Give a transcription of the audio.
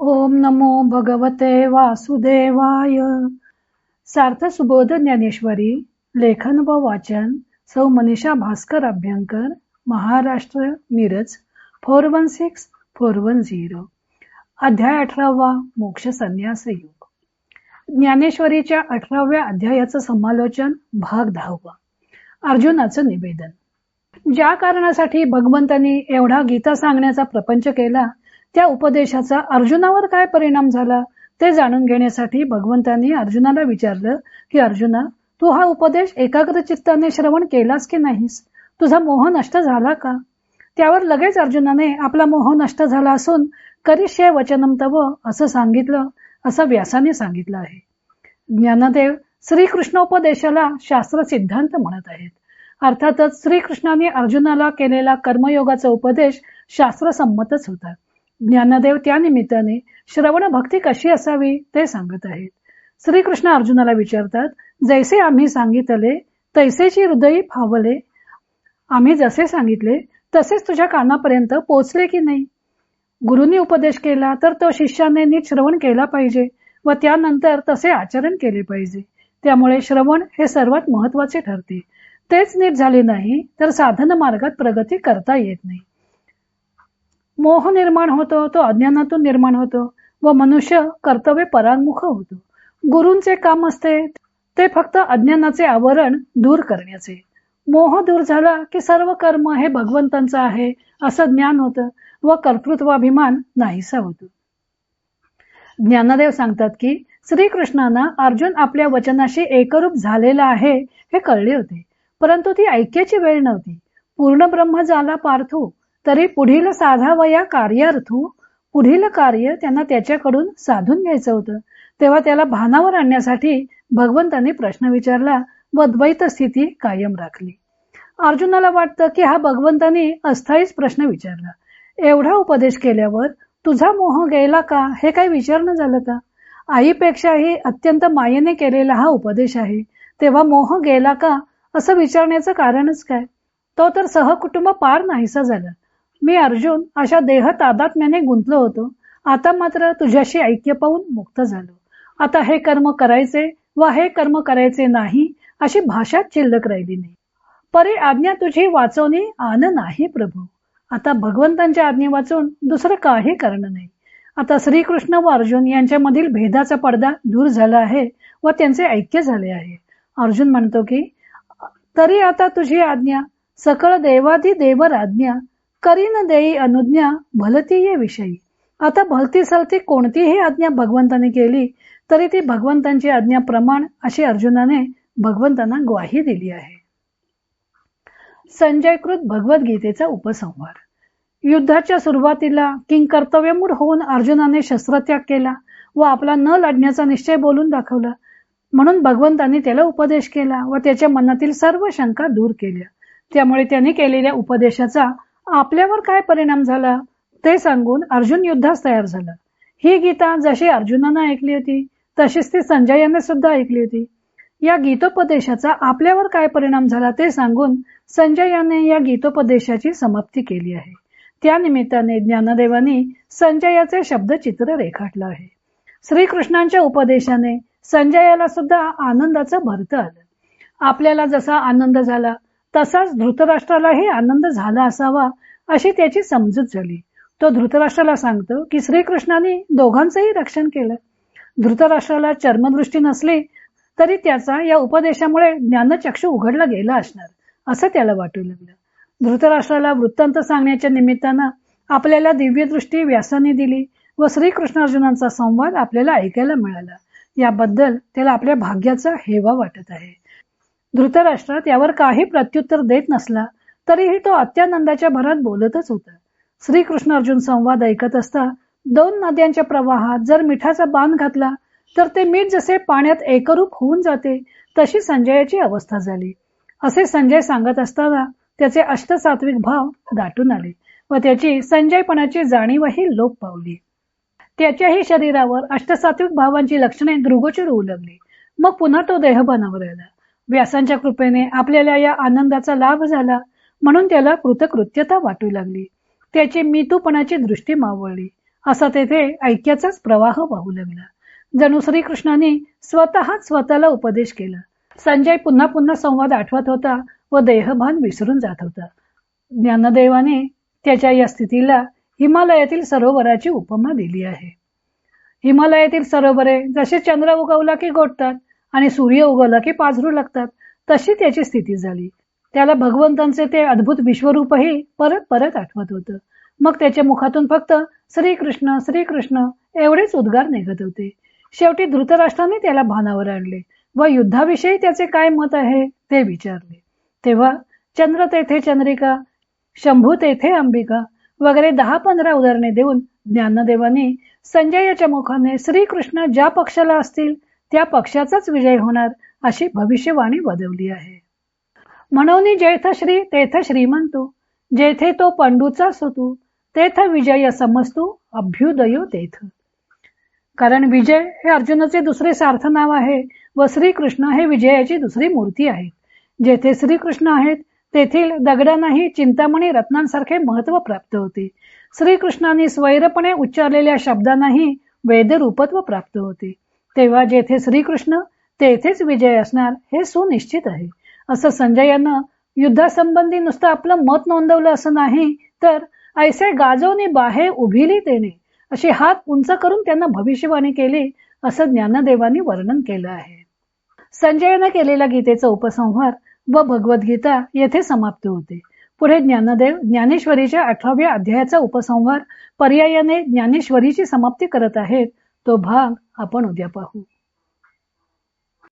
ओम नमो भगवते वासुदेवाय. सार्थ सुबोध ज्ञानेश्वरी लेखन व वाचन सौ Manisha Bhaskar Abhyankar Maharashtra Miraj four one six four one zero. अध्याय अठरावा मोक्ष संन्यास योग. ज्ञानेश्वरीच्या अठराव्या अध्यायाचं समालोचन भाग दहावा. अर्जुनाचं निवेदन. ज्या कारणासाठी भगवंतांनी एवढा गीता सांगण्याचा प्रपंच केला त्या उपदेशाचा अर्जुनावर काय परिणाम झाला ते जाणून घेण्यासाठी भगवंतांनी अर्जुनाला विचारलं की अर्जुना तू हा उपदेश एकाग्र चित्ताने श्रवण केलास की नाहीस? तुझा मोह नष्ट झाला का? त्यावर लगेच अर्जुनाने आपला मोह नष्ट झाला असून करिष्य वचनम तव असं सांगितलं असं व्यासाने सांगितलं आहे. ज्ञानदेव श्रीकृष्णोपदेशाला शास्त्र सिद्धांत म्हणत आहेत. अर्थातच श्रीकृष्णाने अर्जुनाला केलेला कर्मयोगाचा उपदेश शास्त्रसंमतच होता. ज्ञानदेव त्या निमित्ताने श्रवण भक्ती कशी असावी ते सांगत आहेत. श्रीकृष्ण अर्जुनाला विचारतात जैसे आम्ही सांगितले तैसेची हृदयी फावले. आम्ही जसे सांगितले तसेच तुझ्या कानापर्यंत पोचले की नाही? गुरुनी उपदेश केला तर तो शिष्याने नीट श्रवण केला पाहिजे व त्यानंतर तसे आचरण केले पाहिजे. त्यामुळे श्रवण हे सर्वात महत्त्वाचे ठरते. तेच नीट झाले नाही तर साधन मार्गात प्रगती करता येत नाही. मोह निर्माण होतो तो अज्ञानातून निर्माण होतो व मनुष्य कर्तव्य परांमुख होतो. गुरूंचे काम असते ते फक्त अज्ञानाचे आवरण दूर करण्याचे. मोह दूर झाला की सर्व कर्म हे भगवंतांचं आहे असं ज्ञान होतं व कर्तृत्वाभिमान नाहीसा होतो. ज्ञानदेव सांगतात की श्रीकृष्णांना अर्जुन आपल्या वचनाशी एकरूप झालेला आहे हे कळले होते परंतु ती ऐक्याची वेळ नव्हती. पूर्ण ब्रह्म झाला पार्थू तरी पुढील साधावया कार्यार्थू पुढील कार्य त्यांना त्याच्याकडून साधून घ्यायचं होतं. तेव्हा त्याला भानावर आणण्यासाठी भगवंतांनी प्रश्न विचारला व द्वैत स्थिती कायम राखली. अर्जुनाला वाटतं की हा भगवंतांनी अस्थायीच प्रश्न विचारला. एवढा उपदेश केल्यावर तुझा मोह गेला का? हे काही विचारणं झालं का? आईपेक्षाही अत्यंत मायेने केलेला हा उपदेश आहे. तेव्हा मोह गेला का? असं विचारण्याचं कारणच काय? तो तर सहकुटुंब पार नाहीसा झाला. मी अर्जुन अशा देह तादात्म्याने गुंतलो होतो. आता मात्र तुझ्याशी ऐक्य पाहून मुक्त झालो. आता हे कर्म करायचे व हे कर्म करायचे नाही अशी भाषा चिल्लक राहिली नाही. परी आज्ञा तुझी वाचवणी आन नाही प्रभू. आता भगवंतांच्या आज्ञे वाचून दुसरं काही करणं नाही. आता श्रीकृष्ण व अर्जुन यांच्यामधील भेदाचा पडदा दूर झाला आहे व त्यांचे ऐक्य झाले आहे. अर्जुन म्हणतो की तरी आता तुझी आज्ञा सकळ देवाधी देवर आज्ञा करीन देई अनुज्ञा भलती ये विषयी. आता भलती सलती कोणतीही आज्ञा भगवंताने केली तरी ती भगवंतांची आज्ञा प्रमाण अशी अर्जुनाने भगवंतांना ग्वाही दिली आहे. संजयकृत भगवद्गीतेचा उपसंहार. युद्धाच्या सुरुवातीला किंग कर्तव्यमूर होऊन अर्जुनाने शस्त्रत्याग केला व आपला न लढण्याचा निश्चय बोलून दाखवला म्हणून भगवंतांनी त्याला उपदेश केला व त्याच्या मनातील सर्व शंका दूर केल्या. त्यामुळे त्यांनी केलेल्या उपदेशाचा आपल्यावर काय परिणाम झाला? ते सांगून अर्जुन युद्धास तयार झाला. ही गीता जशी अर्जुनानं ऐकली होती तशीच ती संजयाने सुद्धा ऐकली होती. या गीतोपदेशाचा आपल्यावर काय परिणाम झाला ते सांगून संजयाने या गीतोपदेशाची समाप्ती केली आहे. त्या निमित्ताने ज्ञानदेवानी संजयाचे शब्दचित्र रेखाटलं आहे. श्रीकृष्णांच्या उपदेशाने संजयाला सुद्धा आनंदाचं भरत आलं. आपल्याला जसा आनंद झाला तसाच धृतराष्ट्रालाही आनंद झाला असावा अशी त्याची समजूत झाली. तो धृतराष्ट्राला सांगतो की श्रीकृष्णाने दोघांचंही रक्षण केलं. धृतराष्ट्राला चर्मदृष्टी नसली तरी त्याचा या उपदेशामुळे ज्ञानचक्षु उघडला गेला असणार असं त्याला वाटू लागलं. धृतराष्ट्राला वृत्तांत सांगण्याच्या निमित्तानं आपल्याला दिव्यदृष्टी व्यासाने दिली व श्रीकृष्णार्जुनांचा संवाद आपल्याला ऐकायला मिळाला. याबद्दल त्याला आपल्या भाग्याचा हेवा वाटत आहे. धृतराष्ट्रात यावर काही प्रत्युत्तर देत नसला तरीही तो अत्यानंदाच्या भरात बोलतच होता. श्रीकृष्ण अर्जुन संवाद ऐकत असता दोन नद्यांच्या प्रवाहात जर मिठाचा बाण घातला तर ते मीठ जसे पाण्यात एकरूप होऊन जाते तशी संजयाची अवस्था झाली. असे संजय सांगत असताना त्याचे अष्टसात्विक भाव दाटून आले व त्याची संजयपणाची जाणीवही लोप पावली. त्याच्याही शरीरावर अष्टसात्विक भावांची लक्षणे दृगोचर होऊ लागली मग पुन्हा तो देहबानावर आला व्यासांच्या कृपेने आपल्याला या आनंदाचा लाभ झाला. म्हणून त्याला कृतकृत्यता वाटू लागली. त्याची मितूपणाची दृष्टी मावळली. असा तेथे ऐक्याचाच प्रवाह वाहू लागला. जणू श्रीकृष्णाने स्वतःच स्वतःला उपदेश केला. संजय पुन्हा पुन्हा संवाद आठवत होता व देहभान विसरून जात होता. ज्ञानदेवाने त्याच्या या स्थितीला हिमालयातील सरोवराची उपमा दिली आहे. हिमालयातील सरोवरे जसे चंद्र उगवला की गोठतात आणि सूर्य उगवला की पाझरू लागतात. तशी त्याची स्थिती झाली. त्याला भगवंतांचे ते अद्भुत विश्वरूपही परत परत आठवत होतं. मग त्याच्या मुखातून फक्त श्रीकृष्ण श्रीकृष्ण एवढेच उद्गार निघत होते. शेवटी धृतराष्ट्राने त्याला भानावर आणले व युद्धाविषयी त्याचे काय मत आहे ते विचारले. तेव्हा चंद्र तेथे चंद्रिका शंभू तेथे अंबिका वगैरे दहा पंधरा उदाहरणे देऊन ज्ञानदेवाने संजयाच्या मुखाने श्रीकृष्ण ज्या पक्षाला असतील त्या पक्षाचाच विजय होणार अशी भविष्यवाणी बदवली आहे. म्हणून जेथश्री तेथ श्रीमंतू जेथे तो पंडूचा सुतू तेथ विजय समजतो अभ्युदयो तेथ. कारण विजय हे अर्जुनाचे दुसरे सार्थ नाव आहे व श्रीकृष्ण हे विजयाची दुसरी मूर्ती आहे जेथे श्रीकृष्ण आहेत तेथील दगडांनाही चिंतामणी रत्नांसारखे महत्त्व प्राप्त होते. श्रीकृष्णाने स्वैरपणे उच्चारलेल्या शब्दांनाही वेदरूपत्व प्राप्त होते. तेव्हा जेथे श्रीकृष्ण तेथेच विजय असणार हे सुनिश्चित आहे. असं संजयानं युद्धासंबंधी नुसतं आपलं मत नोंदवलं असं नाही तर ऐसे गाजवनी बाहे उभिली तेने अशी हात उंच करून त्यांना भविष्यवाणी केली असं ज्ञानदेवानी वर्णन केलं आहे. संजयनं केलेला गीतेचा उपसंहार व भगवद्गीता येथे समाप्त होते. पुढे ज्ञानदेव ज्ञानेश्वरीच्या अठराव्या अध्यायाचा उपसंहार पर्यायाने ज्ञानेश्वरीची समाप्ती करत आहेत तो भाग आपण उद्या पाहू.